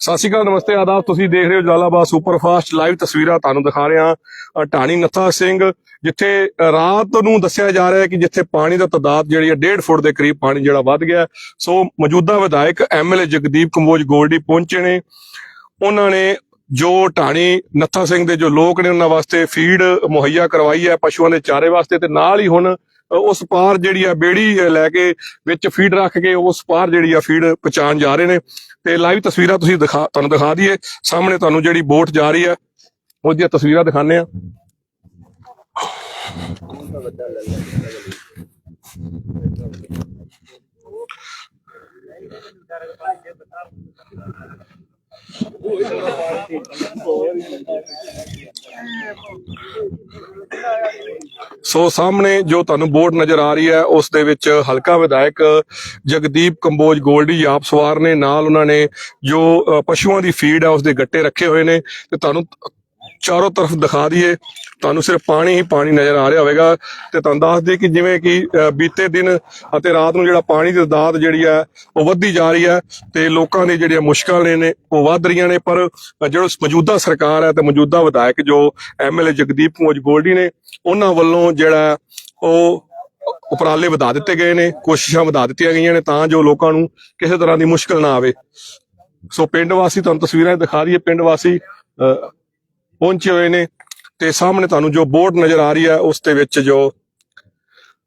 ਸਤਿ ਸ਼੍ਰੀ ਅਕਾਲ ਨਮਸਤੇ ਆਦਾਬ। ਤੁਸੀਂ ਦੇਖ ਰਹੇ ਹੋ ਜਲਾਲਾਬਾਦ ਸੁਪਰਫਾਸਟ ਲਾਈਵ ਤਸਵੀਰਾਂ। ਤੁਹਾਨੂੰ ਦਿਖਾ ਰਹੇ ਹਾਂ ਅ, ਢਾਣੀ ਨੱਥਾ ਸਿੰਘ ਜਿੱਥੇ ਰਾਤ ਨੂੰ ਦੱਸਿਆ ਜਾ ਰਿਹਾ ਹੈ ਕਿ ਜਿੱਥੇ ਪਾਣੀ ਦਾ ਤਦਾਦ ਜਿਹੜੀ ਹੈ 1.5 ਫੁੱਟ ਦੇ ਕਰੀਬ ਪਾਣੀ ਜਿਹੜਾ ਵੱਧ ਗਿਆ ਸੋ ਮੌਜੂਦਾ ਵਿਧਾਇਕ ਐਮਐਲਏ ਜਗਦੀਪ ਕੰਬੋਜ ਗੋਲਡੀ ਪਹੁੰਚੇ ਨੇ। ਉਹਨਾਂ ਨੇ ਜੋ ਢਾਣੀ ਨੱਥਾ ਸਿੰਘ ਦੇ ਜੋ ਲੋਕ ਨੇ ਉਹਨਾਂ ਵਾਸਤੇ ਫੀਡ ਮੁਹੱਈਆ ਕਰਵਾਈ ਹੈ ਪਸ਼ੂਆਂ ਦੇ ਚਾਰੇ ਵਾਸਤੇ ਤੇ ਨਾਲ ਹੀ ਹੁਣ ਉਸ ਪਾਰ ਜਿਹੜੀ ਆ ਬੇੜੀ ਲੈ ਕੇ ਵਿੱਚ ਫੀਡ ਰੱਖ ਕੇ ਉਸ ਪਾਰ ਜਿਹੜੀ ਆ ਫੀਡ ਪਹੁੰਚਾਉਣ ਜਾ ਰਹੇ ਨੇ। ਤੇ ਲਾਈਵ ਤਸਵੀਰਾਂ ਤੁਸੀਂ ਦਿਖਾ, ਤੁਹਾਨੂੰ ਦਿਖਾ ਦਈਏ। ਸਾਹਮਣੇ ਤੁਹਾਨੂੰ ਜਿਹੜੀ ਬੋਟ ਜਾ ਰਹੀ ਹੈ ਉਹਦੀਆਂ ਤਸਵੀਰਾਂ ਦਿਖਾਣੇ ਆ। ਸੋ ਸਾਹਮਣੇ ਜੋ ਤੁਹਾਨੂੰ ਬੋਰਡ ਨਜ਼ਰ ਆ ਰਹੀ ਹੈ, ਉਸ ਦੇ ਵਿੱਚ ਹਲਕਾ ਵਿਧਾਇਕ ਜਗਦੀਪ ਕੰਬੋਜ ਗੋਲਡੀ ਆਪ ਸਵਾਰ ਨੇ। ਨਾਲ ਉਹਨਾਂ ਨੇ ਜੋ ਪਸ਼ੂਆਂ ਦੀ ਫੀਡ ਹੈ ਉਸ ਦੇ ਗੱਟੇ ਰੱਖੇ ਹੋਏ ਨੇ। ਤੇ ਤੁਹਾਨੂੰ ਚਾਰੋਂ ਤਰਫ ਦਿਖਾ ਦਈਏ ਤੁਹਾਨੂੰ ਸਿਰਫ ਪਾਣੀ ਹੀ ਪਾਣੀ ਨਜ਼ਰ ਆ ਰਿਹਾ ਹੋਵੇਗਾ ਤੇ ਤੁਹਾਨੂੰ ਦੱਸ ਦਈਏ ਕਿ ਜਿਵੇਂ ਕਿ ਬੀਤੇ ਦਿਨ ਅਤੇ ਰਾਤ ਨੂੰ ਜਿਹੜਾ ਪਾਣੀ ਦੀ ਦਾਦ ਜਿਹੜੀ ਹੈ ਉਹ ਵੱਧਦੀ ਜਾ ਰਹੀ ਹੈ ਤੇ ਲੋਕਾਂ ਦੀ ਜਿਹੜੀਆਂ ਮੁਸ਼ਕਲਾਂ ਨੇ ਨੇ ਉਹ ਵੱਧ ਰਹੀਆਂ ਨੇ ਪਰ ਜਿਹੜਾ ਮੌਜੂਦਾ ਸਰਕਾਰ ਹੈ ਤੇ ਮੌਜੂਦਾ ਵਿਧਾਇਕ ਜੋ ਐਮਐਲਏ ਜਗਦੀਪ ਕੰਬੋਜ ਗੋਲਡੀ ਨੇ ਉਹਨਾਂ ਵੱਲੋਂ ਜਿਹੜਾ ਉਹ ਉਪਰਾਲੇ ਵਧਾ ਦਿੱਤੇ ਗਏ ਨੇ ਕੋਸ਼ਿਸ਼ਾਂ ਵਧਾ ਦਿੱਤੀਆਂ ਗਈਆਂ ਨੇ ਤਾਂ ਜੋ ਲੋਕਾਂ ਨੂੰ ਕਿਸੇ ਤਰ੍ਹਾਂ ਦੀ ਮੁਸ਼ਕਲ ਨਾ ਆਵੇ। ਸੋ ਪਿੰਡ ਵਾਸੀ ਤੁਹਾਨੂੰ ਤਸਵੀਰਾਂ 'ਚ ਦਿਖਾ ਦਈਏ ਪਿੰਡ ਵਾਸੀ ਅ, ਪਹੁੰਚੇ ਹੋਏ ਨੇ ਤੇ ਸਾਹਮਣੇ ਤੁਹਾਨੂੰ ਜੋ ਬੋਰਡ ਨਜ਼ਰ ਆ ਰਹੀ ਹੈ ਉਸ ਦੇ ਵਿੱਚ ਜੋ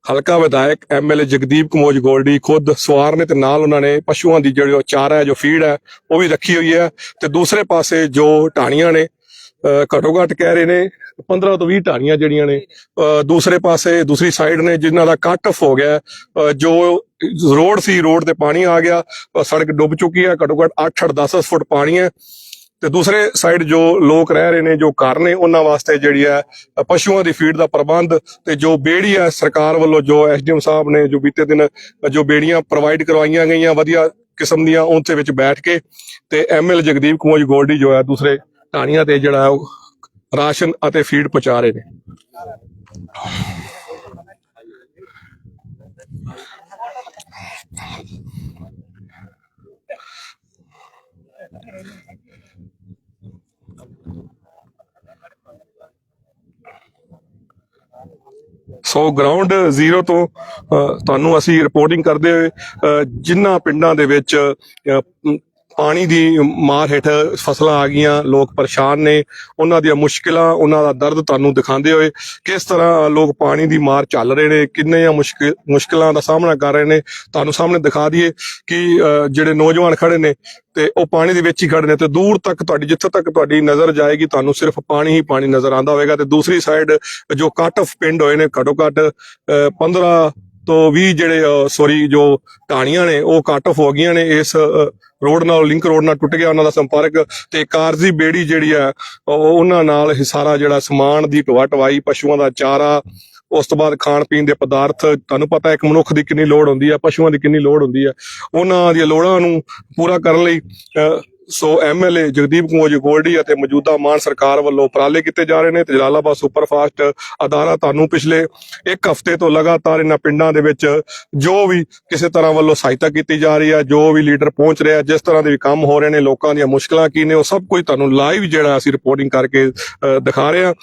ਹਲਕਾ ਵਿਧਾਇਕ ਐਮਐਲਏ ਜਗਦੀਪ ਕਮੋਜ ਗੋਲਡੀ ਖੁਦ ਸਵਾਰ ਨੇ ਤੇ ਨਾਲ ਉਹਨਾਂ ਨੇ ਪਸ਼ੂਆਂ ਦੀ ਜਿਹੜੀ ਚਾਰਾ ਹੈ ਜੋ ਫੀਡ ਹੈ ਉਹ ਵੀ ਰੱਖੀ ਹੋਈ ਹੈ ਤੇ ਦੂਸਰੇ ਪਾਸੇ ਜੋ ਢਾਣੀਆਂ ਨੇ ਅ, ਘੱਟੋ ਘੱਟ ਕਹਿ ਰਹੇ ਨੇ 15 ਤੋਂ 20 ਢਾਣੀਆਂ ਜਿਹੜੀਆਂ ਨੇ ਅ, ਦੂਸਰੇ ਪਾਸੇ ਦੂਸਰੀ ਸਾਈਡ ਨੇ ਜਿਨ੍ਹਾਂ ਦਾ ਕੱਟ ਆਫ ਹੋ ਗਿਆ ਜੋ ਰੋਡ ਸੀ ਰੋਡ ਤੇ ਪਾਣੀ ਆ ਗਿਆ ਸੜਕ ਡੁੱਬ ਚੁੱਕੀ ਹੈ ਘੱਟੋ ਘੱਟ 8 8 10 ਫੁੱਟ ਪਾਣੀ ਹੈ। ਤੇ ਦੂਸਰੇ ਸਾਈਡ ਜੋ ਲੋਕ ਰਹਿ ਰਹੇ ਨੇ, ਜੋ ਘਰ ਨੇ ਉਹਨਾਂ ਵਾਸਤੇ ਜਿਹੜੀ ਹੈ ਪਸ਼ੂਆਂ ਦੀ ਫੀਡ ਦਾ ਪ੍ਰਬੰਧ ਤੇ ਜੋ ਬੇੜੀ ਹੈ, ਸਰਕਾਰ ਵੱਲੋਂ ਜੋ ਐਸਡੀਐਮ ਸਾਹਿਬ ਨੇ ਜੋ ਬੀਤੇ ਦਿਨ ਜੋ ਬੇੜੀਆਂ ਪ੍ਰੋਵਾਈਡ ਕਰਵਾਈਆਂ ਗਈਆਂ ਵਧੀਆ ਕਿਸਮ ਦੀਆਂ, ਉਹਦੇ ਵਿੱਚ ਬੈਠ ਕੇ ਤੇ ਐਮਐਲ ਜਗਦੀਪ ਕੁਮਾਰ ਗੋਲਡੀ ਜੋ ਹੈ, ਦੂਸਰੇ ਢਾਣੀਆਂ ਤੇ ਜਿਹੜਾ ਉਹ ਰਾਸ਼ਨ ਅਤੇ ਫੀਡ ਪਹੁੰਚਾ ਰਹੇ ਨੇ। ਸੋ ਗਰਾਊਂਡ ਜ਼ੀਰੋ ਤੋਂ ਤੁਹਾਨੂੰ ਅਸੀਂ ਰਿਪੋਰਟਿੰਗ ਕਰਦੇ ਹੋਏ ਅ, ਜਿਨ੍ਹਾਂ ਪਿੰਡਾਂ ਦੇ ਵਿੱਚ ਪਾਣੀ ਦੀ ਮਾਰ ਹੇਠ ਫਸਲਾਂ ਆ ਗਈਆਂ ਲੋਕ ਪਰੇਸ਼ਾਨ ਨੇ। ਉਹਨਾਂ ਦੀਆਂ ਮੁਸ਼ਕਿਲਾਂ ਉਹਨਾਂ ਦਾ ਦਰਦ ਤੁਹਾਨੂੰ ਦਿਖਾਉਂਦੇ ਹੋਏ ਕਿਸ ਤਰ੍ਹਾਂ ਲੋਕ ਪਾਣੀ ਦੀ ਮਾਰ ਚੱਲ ਰਹੇ ਨੇ ਕਿੰਨੀਆਂ ਮੁਸ਼ਕਿਲ ਮੁਸ਼ਕਿਲਾਂ ਦਾ ਸਾਹਮਣਾ ਕਰ ਰਹੇ ਨੇ ਤੁਹਾਨੂੰ ਸਾਹਮਣੇ ਦਿਖਾ ਦਈਏ ਕਿ ਜਿਹੜੇ ਨੌਜਵਾਨ ਖੜੇ ਨੇ ਤੇ ਉਹ ਪਾਣੀ ਦੇ ਵਿੱਚ ਹੀ ਖੜੇ ਨੇ ਤੇ ਦੂਰ ਤੱਕ ਤੁਹਾਡੀ ਜਿੱਥੇ ਤੱਕ ਤੁਹਾਡੀ ਨਜ਼ਰ ਜਾਏਗੀ ਤੁਹਾਨੂੰ ਸਿਰਫ ਪਾਣੀ ਹੀ ਪਾਣੀ ਨਜ਼ਰ ਆਉਂਦਾ ਹੋਵੇਗਾ ਤੇ ਦੂਸਰੀ ਸਾਈਡ ਜੋ ਕੱਟ ਆਫ ਪਿੰਡ ਹੋਏ ਨੇ ਘੱਟੋ ਘੱਟ ਅ, 15 ਤੋਂ 20 ਜਿਹੜੇ ਸੌਰੀ ਜੋ ਟਾਣੀਆਂ ਨੇ ਉਹ ਕੱਟ ਹੋ ਗਈਆਂ ਨੇ ਇਸ ਰੋਡ ਨਾਲ ਲਿੰਕ ਰੋਡ ਨਾਲ ਟੁੱਟ ਗਿਆ ਉਹਨਾਂ ਦਾ ਸੰਪਰਕ ਤੇ ਕਾਰਜੀ ਬੇੜੀ ਜਿਹੜੀ ਆ ਉਹਨਾਂ ਨਾਲ ਇਹ ਸਾਰਾ ਜਿਹੜਾ ਸਮਾਨ ਦੀ ਢੋਆ ਟਵਾਈ ਪਸ਼ੂਆਂ ਦਾ ਚਾਰਾ ਉਸ ਤੋਂ ਬਾਅਦ ਖਾਣ ਪੀਣ ਦੇ ਪਦਾਰਥ ਤੁਹਾਨੂੰ ਪਤਾ ਇੱਕ ਮਨੁੱਖ ਦੀ ਕਿੰਨੀ ਲੋੜ ਹੁੰਦੀ ਹੈ ਪਸ਼ੂਆਂ ਦੀ ਕਿੰਨੀ ਲੋੜ ਹੁੰਦੀ ਹੈ ਉਹਨਾਂ ਦੀਆਂ ਲੋੜਾਂ ਨੂੰ ਪੂਰਾ ਕਰਨ ਲਈ ਅ, ਸੋ ਐਮਐਲਏ ਜਗਦੀਪ ਕੁਮਾਰ ਗੋਲਡੀ ਅਤੇ ਮੌਜੂਦਾ ਮਾਨ ਸਰਕਾਰ ਵੱਲੋਂ ਉਪਰਾਲੇ ਕੀਤੇ ਜਾ ਰਹੇ ਨੇ ਤੇ ਜਲਾਲਾਬਾਦ ਸੁਪਰਫਾਸਟ ਅਦਾਰਾ ਤੁਹਾਨੂੰ ਪਿਛਲੇ ਇੱਕ ਹਫ਼ਤੇ ਤੋਂ ਲਗਾਤਾਰ ਇਹਨਾਂ ਪਿੰਡਾਂ ਦੇ ਵਿੱਚ ਜੋ ਵੀ ਕਿਸੇ ਤਰ੍ਹਾਂ ਵੱਲੋਂ ਸਹਾਇਤਾ ਕੀਤੀ ਜਾ ਰਹੀ ਹੈ, ਜੋ ਵੀ ਲੀਡਰ ਪਹੁੰਚ ਰਿਹਾ, ਜਿਸ ਤਰ੍ਹਾਂ ਦੇ ਵੀ ਕੰਮ ਹੋ ਰਹੇ ਨੇ, ਲੋਕਾਂ ਦੀਆਂ ਮੁਸ਼ਕਲਾਂ ਕੀ ਨੇ, ਉਹ ਸਭ ਕੁਝ ਤੁਹਾਨੂੰ ਲਾਈਵ ਜਿਹੜਾ ਅਸੀਂ ਰਿਪੋਰਟਿੰਗ ਕਰਕੇ ਦਿਖਾ ਰਹੇ ਹਾਂ।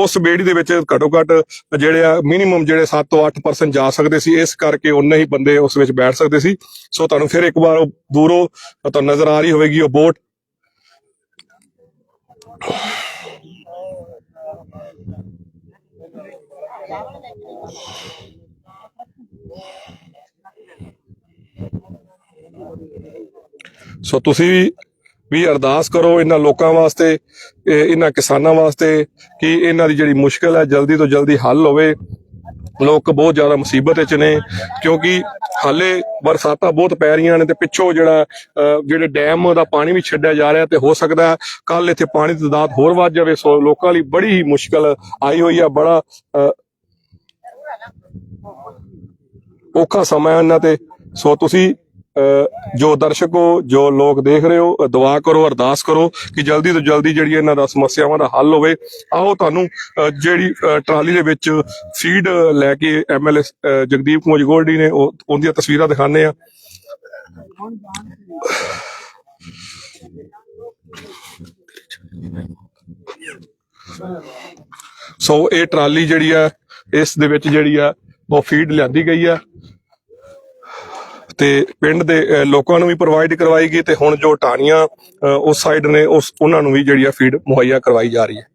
ਉਸ ਬੇੜੀ ਦੇ ਵਿੱਚ ਘੱਟੋ ਘੱਟ ਜਿਹੜੇ ਆ ਮਿਨੀਮਮ ਜਿਹੜੇ 7 ਤੋਂ 8% ਜਾ ਸਕਦੇ ਸੀ, ਇਸ ਕਰਕੇ ਉਨੇ ਹੀ ਬੰਦੇ ਉਸ ਵਿੱਚ ਬੈਠ ਸਕਦੇ ਸੀ। ਸੋ ਤੁਹਾਨੂੰ ਫਿਰ ਇੱਕ ਵਾਰ ਦੂਰੋਂ ਤੁਹਾਨੂੰ ਨਜ਼ਰ ਆ ਰਹੀ ਹੋਵੇਗੀ, ਉਹ ਬੋਟ। ਸੋ ਤੁਸੀਂ ਵੀ ਅਰਦਾਸ ਕਰੋ ਇਹਨਾਂ ਲੋਕਾਂ ਵਾਸਤੇ ਇਹਨਾਂ ਕਿਸਾਨਾਂ ਵਾਸਤੇ ਕਿ ਇਹਨਾਂ ਦੀ ਜਿਹੜੀ ਮੁਸ਼ਕਲ ਹੈ ਜਲਦੀ ਤੋਂ ਜਲਦੀ ਹੱਲ ਹੋਵੇ। ਲੋਕ ਬਹੁਤ ਜ਼ਿਆਦਾ ਮੁਸੀਬਤ ਵਿੱਚ ਨੇ ਕਿਉਂਕਿ ਹਾਲੇ ਬਰਸਾਤਾਂ ਬਹੁਤ ਪੈ ਰਹੀਆਂ ਨੇ ਤੇ ਪਿੱਛੋਂ ਜਿਹੜਾ ਅਹ, ਜਿਹੜੇ ਡੈਮ ਦਾ ਪਾਣੀ ਵੀ ਛੱਡਿਆ ਜਾ ਰਿਹਾ ਤੇ ਹੋ ਸਕਦਾ ਕੱਲ ਇੱਥੇ ਪਾਣੀ ਦੀ ਤਾਦਾਦ ਹੋਰ ਵੱਧ ਜਾਵੇ ਸੋ ਲੋਕਾਂ ਲਈ ਬੜੀ ਹੀ ਮੁਸ਼ਕਲ ਆਈ ਹੋਈ ਆ ਬੜਾ ਅਹ, ਔਖਾ ਸਮਾਂ ਇਹਨਾਂ ਤੇ। ਸੋ ਤੁਸੀਂ ਜੋ ਦਰਸ਼ਕੋ ਜੋ ਲੋਕ ਦੇਖ ਰਹੇ ਹੋ ਦੁਆ ਕਰੋ, ਅਰਦਾਸ ਕਰੋ ਕਿ ਜਲਦੀ ਤੋਂ ਜਲਦੀ ਜਿਹੜੀ ਇਹਨਾਂ ਦਾ ਸਮੱਸਿਆਵਾਂ ਦਾ ਹੱਲ ਹੋਵੇ। ਆਓ ਤੁਹਾਨੂੰ ਜਿਹੜੀ ਟਰਾਲੀ ਦੇ ਵਿੱਚ ਫੀਡ ਲੈ ਕੇ ਐਮਐਲਏ ਜਗਦੀਪ ਕੁਮਾਰ ਗੋਲਡੀ ਨੇ ਉਹਦੀਆਂ ਤਸਵੀਰਾਂ ਦਿਖਾਣੇ ਆ ਸੋ ਇਹ ਟਰਾਲੀ ਜਿਹੜੀ ਆ, ਇਸ ਦੇ ਵਿੱਚ ਜਿਹੜੀ ਆ, ਉਹ ਫੀਡ ਲਿਆਂਦੀ ਗਈ ਆ। ਤੇ ਪਿੰਡ ਦੇ ਲੋਕਾਂ ਨੂੰ ਵੀ ਪ੍ਰੋਵਾਈਡ ਕਰਵਾਈ ਗਈ ਤੇ ਹੁਣ ਜੋ ਟਾਣੀਆਂ ਉਸ ਸਾਈਡ ਨੇ, ਉਸ, ਉਹਨਾਂ ਨੂੰ ਵੀ ਜਿਹੜੀ ਆ ਫੀਡ ਮੁਹੱਈਆ ਕਰਵਾਈ ਜਾ ਰਹੀ ਹੈ।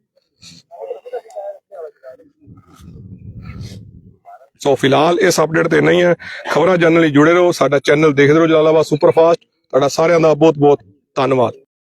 ਸੋ ਫਿਲਹਾਲ ਇਸ ਅਪਡੇਟ ਤੇ ਨਹੀਂ ਹੈ। ਖਬਰਾਂ ਜਾਣਨ ਲਈ ਜੁੜੇ ਰਹੋ। ਸਾਡਾ ਚੈਨਲ ਦੇਖਦੇ ਰਹੋ ਜਲਾਲਾਬਾਦ ਸੁਪਰਫਾਸਟ ਤੁਹਾਡਾ ਸਾਰਿਆਂ ਦਾ ਬਹੁਤ ਬਹੁਤ ਧੰਨਵਾਦ।